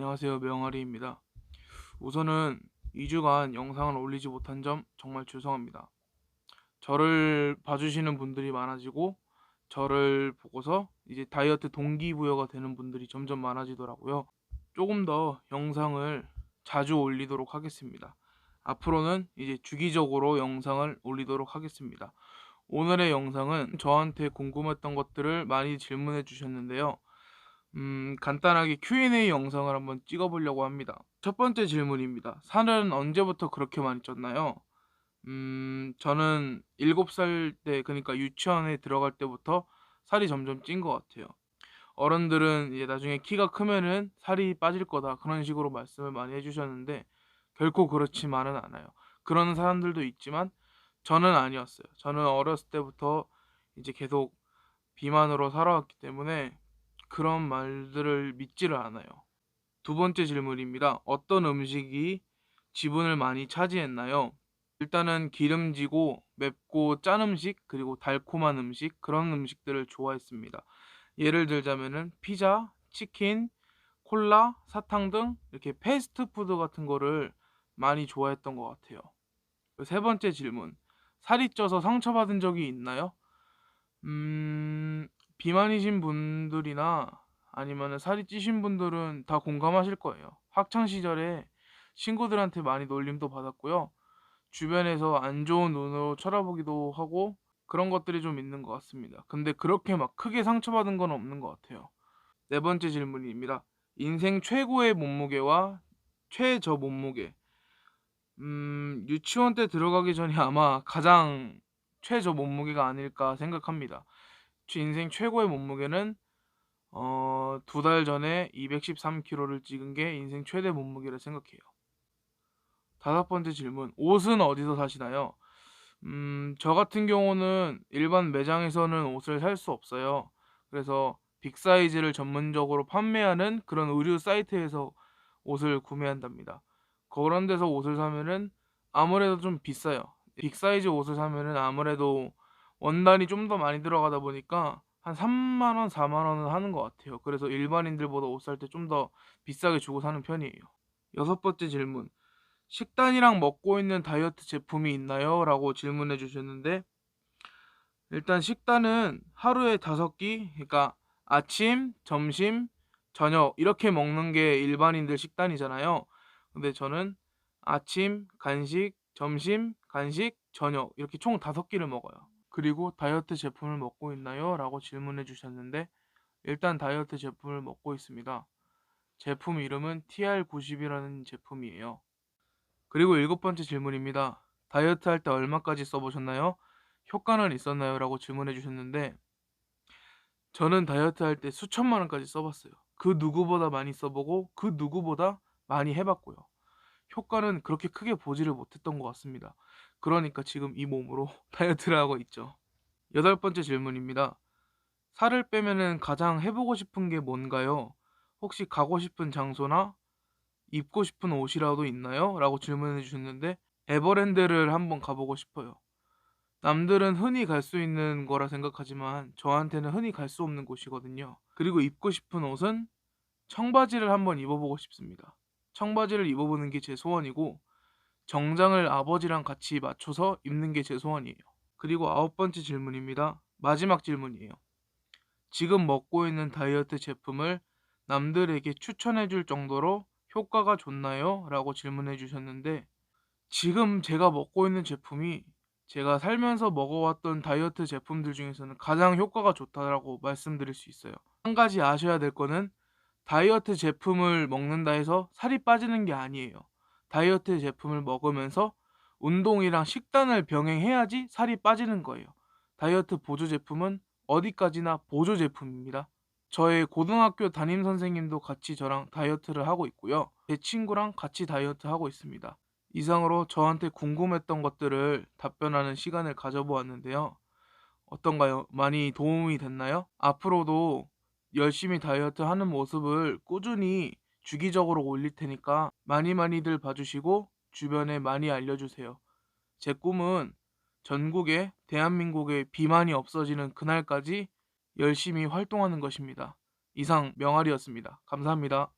안녕하세요. 명아리입니다. 우선은 2주간 영상을 올리지 못한 점 정말 죄송합니다. 저를 봐주시는 분들이 많아지고 저를 보고서 이제 다이어트 동기부여가 되는 분들이 점점 많아지더라고요. 조금 더 영상을 자주 올리도록 하겠습니다. 앞으로는 이제 주기적으로 영상을 올리도록 하겠습니다. 오늘의 영상은 저한테 궁금했던 것들을 많이 질문해 주셨는데요. 음, 간단하게 Q&A 영상을 한번 찍어보려고 합니다. 첫 번째 질문입니다. 살은 언제부터 그렇게 많이 쪘나요? 음, 저는 7살 때, 그러니까 유치원에 들어갈 때부터 살이 점점 찐 것 같아요. 어른들은 이제 나중에 키가 크면은 살이 빠질 거다. 그런 식으로 말씀을 많이 해주셨는데, 결코 그렇지만은 않아요. 그런 사람들도 있지만, 저는 아니었어요. 저는 어렸을 때부터 이제 계속 비만으로 살아왔기 때문에, 그런 말들을 믿지를 않아요. 두 번째 질문입니다. 어떤 음식이 지분을 많이 차지했나요? 일단은 기름지고 맵고 짠 음식 그리고 달콤한 음식 그런 음식들을 좋아했습니다. 예를 들자면은 피자, 치킨, 콜라, 사탕 등 이렇게 패스트푸드 같은 거를 많이 좋아했던 것 같아요. 세 번째 질문. 살이 쪄서 상처받은 적이 있나요? 음, 비만이신 분들이나 아니면 살이 찌신 분들은 다 공감하실 거예요. 학창 시절에 친구들한테 많이 놀림도 받았고요. 주변에서 안 좋은 눈으로 쳐다보기도 하고 그런 것들이 좀 있는 것 같습니다. 근데 그렇게 막 크게 상처받은 건 없는 것 같아요. 네 번째 질문입니다. 인생 최고의 몸무게와 최저 몸무게. 음, 유치원 때 들어가기 전이 아마 가장 최저 몸무게가 아닐까 생각합니다. 제 인생 최고의 몸무게는 어, 두 달 전에 213kg를 찍은 게 인생 최대 몸무게라 생각해요. 다섯 번째 질문. 옷은 어디서 사시나요? 음, 저 같은 경우는 일반 매장에서는 옷을 살 수 없어요. 그래서 빅사이즈를 전문적으로 판매하는 그런 의류 사이트에서 옷을 구매한답니다. 그런 데서 옷을 사면은 아무래도 좀 비싸요. 빅사이즈 옷을 사면은 아무래도 원단이 좀 더 많이 들어가다 보니까 한 3만 원, 4만 원은 하는 것 같아요. 그래서 일반인들보다 옷 살 때 좀 더 비싸게 주고 사는 편이에요. 여섯 번째 질문. 식단이랑 먹고 있는 다이어트 제품이 있나요? 라고 질문해 주셨는데 일단 식단은 하루에 다섯 끼, 그러니까 아침, 점심, 저녁 이렇게 먹는 게 일반인들 식단이잖아요. 근데 저는 아침, 간식, 점심, 간식, 저녁 이렇게 총 다섯 끼를 먹어요. 그리고 다이어트 제품을 먹고 있나요? 라고 질문해 주셨는데 일단 다이어트 제품을 먹고 있습니다. 제품 이름은 TR90이라는 제품이에요. 그리고 일곱 번째 질문입니다. 다이어트 할 때 얼마까지 써보셨나요? 효과는 있었나요? 라고 질문해 주셨는데 저는 다이어트 할 때 수천만 원까지 써봤어요. 그 누구보다 많이 써보고 그 누구보다 많이 해봤고요. 효과는 그렇게 크게 보지를 못했던 것 같습니다. 그러니까 지금 이 몸으로 다이어트를 하고 있죠. 여덟 번째 질문입니다. 살을 빼면은 가장 해보고 싶은 게 뭔가요? 혹시 가고 싶은 장소나 입고 싶은 옷이라도 있나요? 라고 질문해 주셨는데 에버랜드를 한번 가보고 싶어요. 남들은 흔히 갈 수 있는 거라 생각하지만 저한테는 흔히 갈 수 없는 곳이거든요. 그리고 입고 싶은 옷은 청바지를 한번 입어보고 싶습니다. 청바지를 입어보는 게 제 소원이고 정장을 아버지랑 같이 맞춰서 입는 게 제 소원이에요. 그리고 아홉 번째 질문입니다. 마지막 질문이에요. 지금 먹고 있는 다이어트 제품을 남들에게 추천해 줄 정도로 효과가 좋나요? 라고 질문해 주셨는데 지금 제가 먹고 있는 제품이 제가 살면서 먹어왔던 다이어트 제품들 중에서는 가장 효과가 좋다라고 말씀드릴 수 있어요. 한 가지 아셔야 될 거는 다이어트 제품을 먹는다 해서 살이 빠지는 게 아니에요. 다이어트 제품을 먹으면서 운동이랑 식단을 병행해야지 살이 빠지는 거예요. 다이어트 보조 제품은 어디까지나 보조 제품입니다. 저의 고등학교 담임 선생님도 같이 저랑 다이어트를 하고 있고요. 제 친구랑 같이 다이어트 하고 있습니다. 이상으로 저한테 궁금했던 것들을 답변하는 시간을 가져보았는데요. 어떤가요? 많이 도움이 됐나요? 앞으로도 열심히 다이어트 하는 모습을 꾸준히 주기적으로 올릴 테니까 많이 많이들 봐주시고 주변에 많이 알려주세요. 제 꿈은 전국에 대한민국의 비만이 없어지는 그날까지 열심히 활동하는 것입니다. 이상 명아리였습니다. 감사합니다.